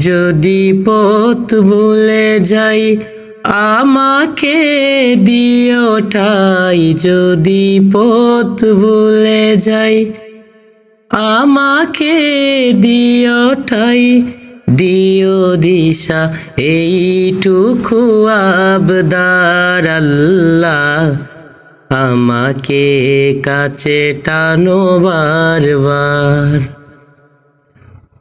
যদি পথ ভুলে যাই, আমাকে দিও ঠাই। যদি পথ ভুলে যাই, আমাকে দিও ঠাই। দিও দিশা, এইটুকু আবদার আল্লাহ। আমাকে কাছে টানো বারবার।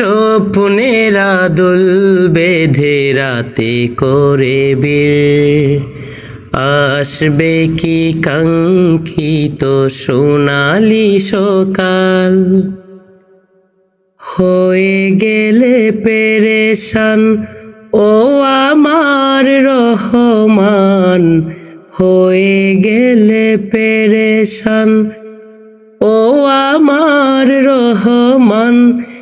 স্বপ্নেরা দুল বেঁধে রাতে করে বীর। আসবে কি কাঙ্ক্ষিত সোনালি সকাল? হয়ে গেলে পেরেশান, ও আমার রহমান। হয়ে গেলে পেরেশান, ও আমার রহমান।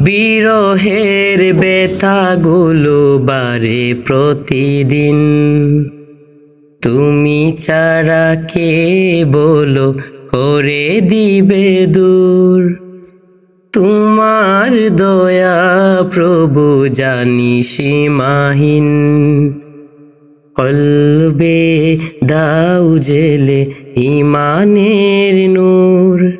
বিরহের বেতাগুলো বারে প্রতিদিন। তুমি চারা কে বলো, করে দিবে দূর। তোমার দয়া প্রভু জানি সীমাহীন। কলবে দাউ জেলে ইমানের নূর।